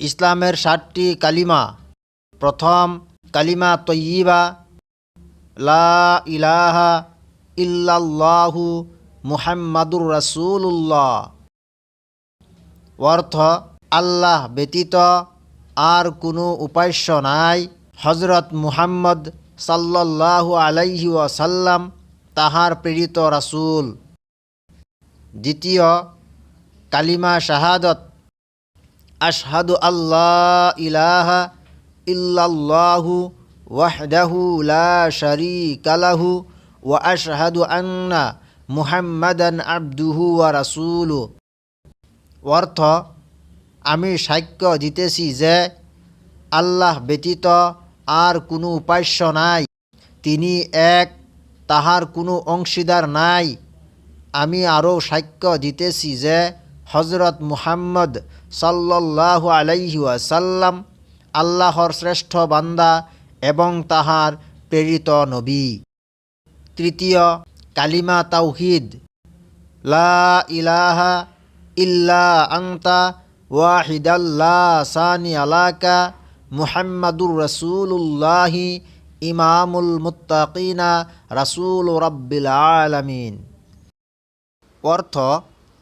ইসলামের ষাটটি কালিমা। প্রথম কালিমা তয়্যিবা লা ইলাহা ইল্লাল্লাহু মুহাম্মাদুর রাসূলুল্লাহ। অর্থ, আল্লাহ ব্যতীত আর কোনো উপাস্য নাই। হজরত মুহাম্মদ সাল্লাল্লাহু আলাইহি ওয়াসাল্লাম, তাহার প্রেরিত রাসূল। দ্বিতীয় কালিমা শাহাদত আশহাদু আল্লাহ ইলাহা ইল্লাল্লাহু ওয়াহদাহু লা শারীকা লাহু ওয়া আশহাদু আন্না মুহাম্মাদান আবদুহু ওয়া রাসূলু। অর্থ, আমি সাক্ষ্য দিতেছি যে আল্লাহ ব্যতীত আর কোনো উপাস্য নাই। তিনি এক, তাহার কোনো অংশীদার নাই। আমি আরও সাক্ষ্য দিতেছি যে হজরত মুহাম্মদ সাল্লাল্লাহু আলাইহি ওয়াসাল্লাম আল্লাহর শ্রেষ্ঠ বান্দা এবং তাহার প্রেরিত নবী। তৃতীয়, কালিমা তাওহিদ। লা ইলাহা ইল্লা আংতা ওয়াহিদাল্লা সানি আলাকা মুহাম্মাদুর রসুল্লাহি ইমামুল মুত্তাকিনা রাসূল রব্বিল আলামিন। অর্থ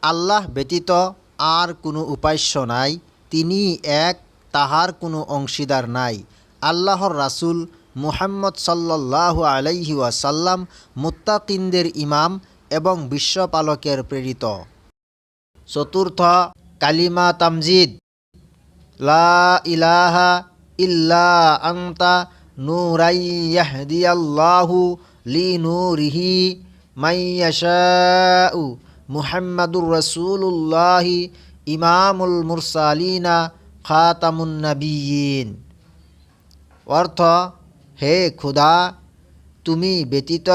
আল্লাহ ব্যতীত আর কোনো উপাস্য নাই, তিনি এক, তাহার কোনো অংশীদার নাই। আল্লাহর রাসূল মুহাম্মদ সাল্লাল্লাহু আলাইহি ওয়াসাল্লাম মুত্তাকিনদের ইমাম এবং বিশ্বপালকের প্রেরিত। চতুর্থ, কালিমা তামজিদ। লা ইলাহা ইল্লা আংতা নুরাইয়াহদিয়াল্লাহু লি নূরিহি মাইয়াশাউ। মুহাম্মাদুর রাসূলুল্লাহি ইমামুল মুরসালিনা খাতামুন নবিয়িন অর্থ, হে খুদা, তুমি ব্যতীত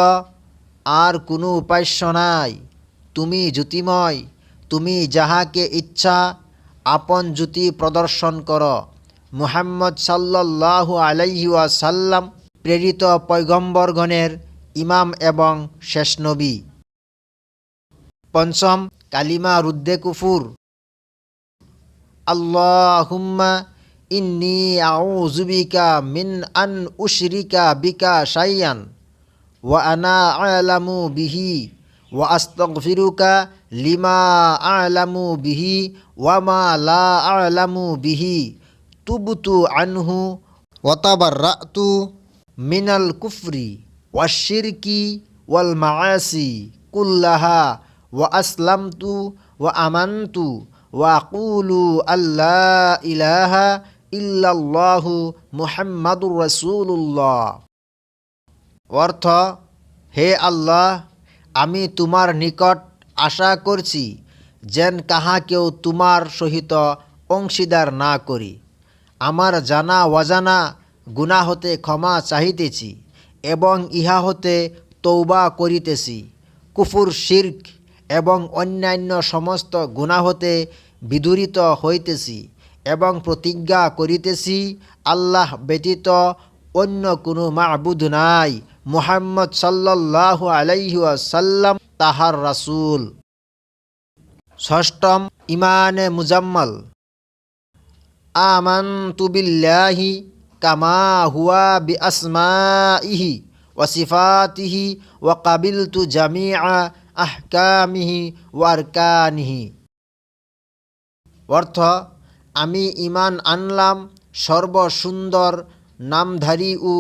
আর কোনো উপাস্য নাই। তুমি জ্যোতিময়, তুমি যাহাকে ইচ্ছা, আপন জ্যোতি প্রদর্শন কর। মুহাম্মদ সাল্লাল্লাহু আলাইহি ওয়াসাল্লাম প্রেরিত পৈগম্বরগণের ইমাম এবং শেষ নবী। পঞ্চম কালিমা রুদ্দে কুফুর। আল্লাহুম্মা ইন্নি আউযুবিকা মিন আন উশরিকা বিকা শাইয়ান ওয়া আনা আলামু বিহি ওয়া আস্তাগফিরুকা লিমা আলামু বিহি ওয়া মা লা আলামু বিহি। তুবতু আনহু ওয়া তাবাররাতু মিনাল কুফরি ওয়াশিরকি ওয়াল মাআসি কুল্লাহা ওয়া আসলামতু ওয়া আমানতু ওয়া আকুলু আল্লাহ ইলাহা ইল্লাল্লাহু মুহাম্মাদুর রাসূলুল্লাহ। অর্থ, হে আল্লাহ, আমি তোমার নিকট আশা করছি যেন কাহাকেও তোমার সহিত অংশীদার না করি। আমার জানা অজানা গুণা হতে ক্ষমা চাহিতেছি এবং ইহা হতে তৌবা করিতেছি। কুফুর শির্ক এবং অন্যান্য সমস্ত গুণা হতে বিদূরিত হইতেছি এবং প্রতিজ্ঞা করিতেছি, আল্লাহ ব্যতীত অন্য কোনো মাবুদ নাই। মুহাম্মদ সাল্লাল্লাহু আলাইহি ওয়াসাল্লাম তাহার রাসূল। ষষ্ঠম ইমানে মুজাম্মাল। আমানতু বিল্লাহি কামা হুয়া বি আসমাইহি ওয়া সিফাতিহি ওয়া কাবিলতু জামিআ আহকামিহি ওয়া আরকানিহি অর্থ, আমি ইমান আনলাম সর্বসুন্দর, নামধারী ও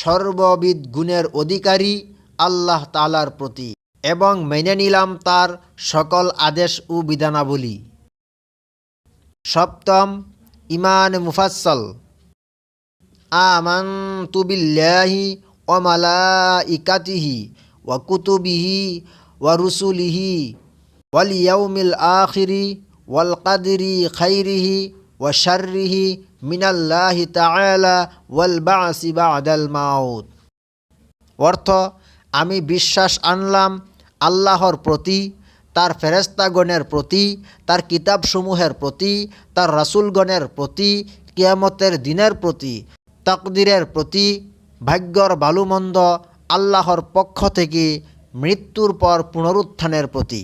সর্ববিদ গুণের অধিকারী আল্লাহ তালার প্রতি এবং মেনে নিলাম তার সকল আদেশ ও বিধানাবলী। সপ্তম ইমান মুফাসল আমানতু বিল্লাহি ওয়া মালাইকাতিহি ওয়া কুতুবিহি ওয়া রুসুলিহি ওয়াল ইয়াউমিল আখিরি ওয়াল কাদরি খাইরিহি ওয়া শাররিহি মিনাল্লাহি তাআলা ওয়াল বাসি বাদাল মাউত। অর্থ, আমি বিশ্বাস আনলাম আল্লাহর প্রতি, তার ফেরেস্তাগণের প্রতি, তার কিতাবসমূহের প্রতি, তার রাসূলগণের প্রতি, কিয়ামতের দিনের প্রতি, তাকদিরের প্রতি, ভাগ্যর বালুমন্দ আল্লাহর পক্ষ থেকে মৃত্যুর পর পুনরুত্থানের প্রতি